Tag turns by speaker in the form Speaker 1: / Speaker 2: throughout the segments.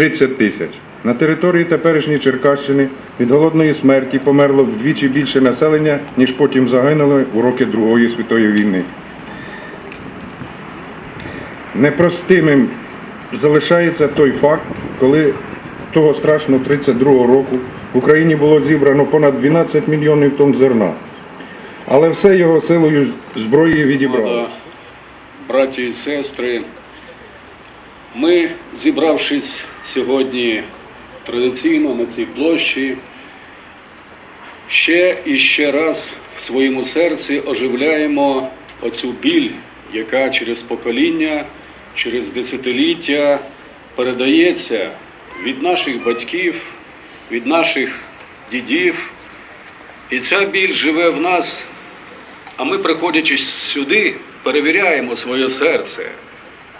Speaker 1: 30 тисяч. На території теперішньої Черкащини від голодної смерті померло вдвічі більше населення, ніж потім загинуло у роки Другої світової війни. Непростимим залишається той факт, коли того страшного 32-го року в Україні було зібрано понад 12 мільйонів тонн зерна. Але все його силою зброї відібрали.
Speaker 2: Браті і сестри, ми, зібравшись сьогодні традиційно на цій площі, ще і ще раз в своєму серці оживляємо оцю біль, яка через покоління, через десятиліття передається від наших батьків, від наших дідів. І ця біль живе в нас а ми, приходячи сюди, перевіряємо своє серце,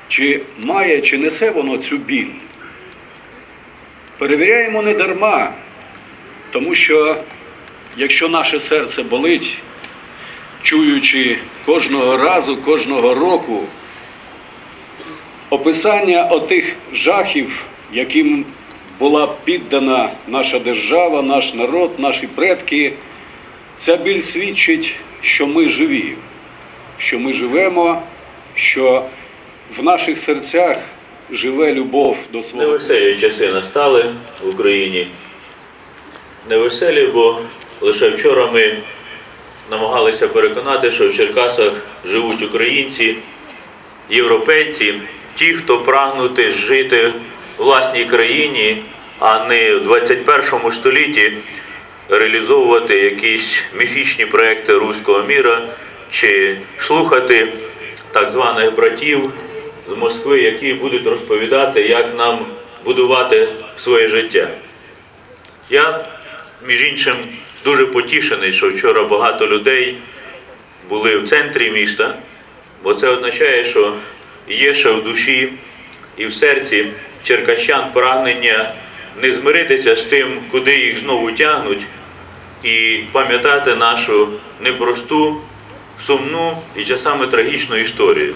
Speaker 2: чи має, чи несе воно цю біль. Перевіряємо не дарма, тому що якщо наше серце болить, чуючи кожного разу, кожного року описання отих жахів, яким була піддана наша держава, наш народ, наші предки, Ця біль свідчить, що ми живі, що ми живемо, що в наших серцях живе любов до свого.
Speaker 3: Невеселі часи настали в Україні. Невеселі, бо лише вчора ми намагалися переконати, що в Черкасах живуть українці, європейці, ті, хто прагнути жити в власній країні, а не в 21 столітті реалізовувати якісь міфічні проекти руського міра чи слухати так званих братів з Москви, які будуть розповідати, як нам будувати своє життя. Я, між іншим, дуже потішений, що вчора багато людей були в центрі міста, бо це означає, що є ще в душі і в серці черкащан прагнення не змиритися з тим, куди їх знову тягнуть, і пам'ятати нашу непросту, сумну і часами трагічну історію.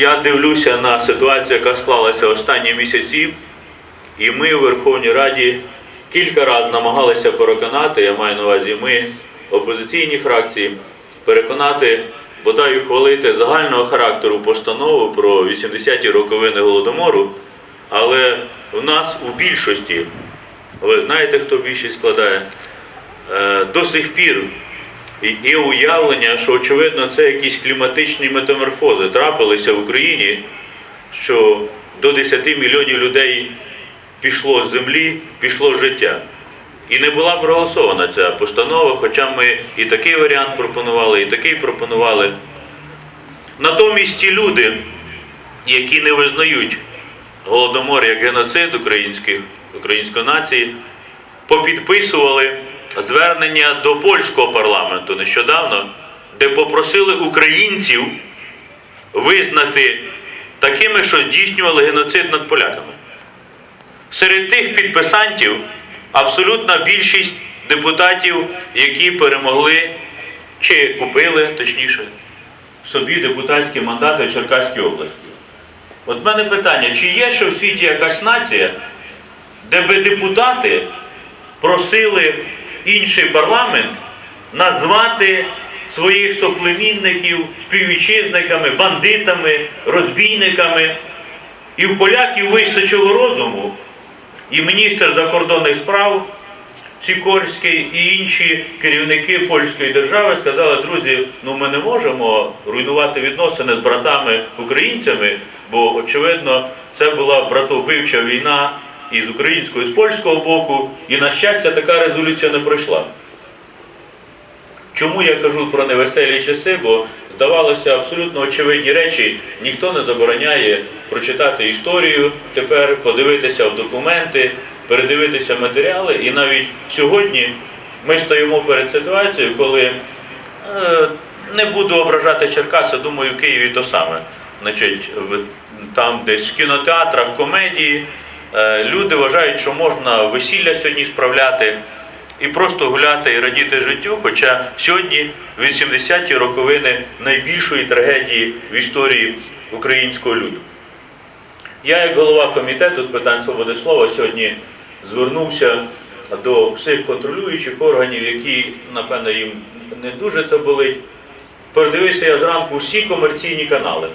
Speaker 3: Я дивлюся на ситуацію, яка склалася останні місяці, і ми у Верховній Раді кілька разів намагалися переконати, я маю на увазі ми, опозиційні фракції, переконати, бодай ухвалити загального характеру постанову про 80-ті роковини Голодомору, але в нас у більшості, ви знаєте, хто більшість складає, е, до сих пір є уявлення, що очевидно це якісь кліматичні метаморфози трапилися в Україні, що до 10 мільйонів людей пішло з землі, пішло життя. І не була проголосована ця постанова, хоча ми і такий варіант пропонували, і такий пропонували. Натомість ті люди, які не визнають Голодомор як геноцид українських, української нації, попідписували звернення до польського парламенту нещодавно, де попросили українців визнати такими, що здійснювали геноцид над поляками. Серед тих підписантів абсолютна більшість депутатів, які перемогли чи купили, точніше, собі депутатські мандати в Черкаській області. От в мене питання, чи є ще в світі якась нація, де би депутати просили інший парламент назвати своїх соплемінників співвітчизниками, бандитами, розбійниками. І в поляків вистачило розуму, і міністр закордонних справ Сікорський і інші керівники польської держави сказали, друзі, ну ми не можемо руйнувати відносини з братами українцями, бо очевидно це була братовбивча війна і з українського, і з польського боку, і на щастя така резолюція не пройшла. Чому я кажу про невеселі часи? Бо здавалося абсолютно очевидні речі. Ніхто не забороняє прочитати історію, тепер подивитися в документи, передивитися матеріали. І навіть сьогодні ми стоїмо перед ситуацією, коли е, не буду ображати Черкаси, думаю, в Києві то саме. Значить, в- там десь в кінотеатрах, комедії, е, люди вважають, що можна весілля сьогодні справляти і просто гуляти і радіти життю. Хоча сьогодні 80-ті роковини найбільшої трагедії в історії українського люду. Я, як голова комітету з питань свободи слова, сьогодні звернувся до всіх контролюючих органів, які, напевно, їм не дуже це болить. Подивився я зранку всі комерційні канали.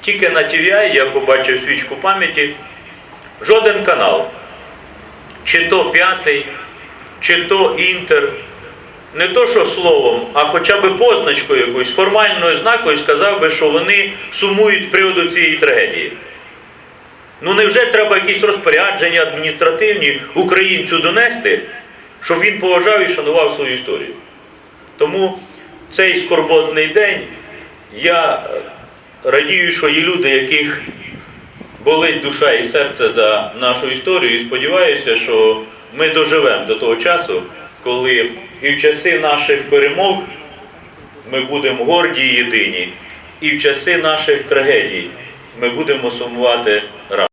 Speaker 3: Тільки на TVI я побачив свічку пам'яті. Жоден канал, чи то п'ятий, чи то інтер, не то що словом, а хоча б позначкою якоюсь, формальною знакою сказав би, що вони сумують з приводу цієї трагедії. Ну невже треба якісь розпорядження адміністративні українцю донести, щоб він поважав і шанував свою історію? Тому цей скорботний день я радію, що є люди, яких болить душа і серце за нашу історію, і сподіваюся, що ми доживемо до того часу, коли і в часи наших перемог ми будемо горді і єдині, і в часи наших трагедій ми будемо сумувати разом.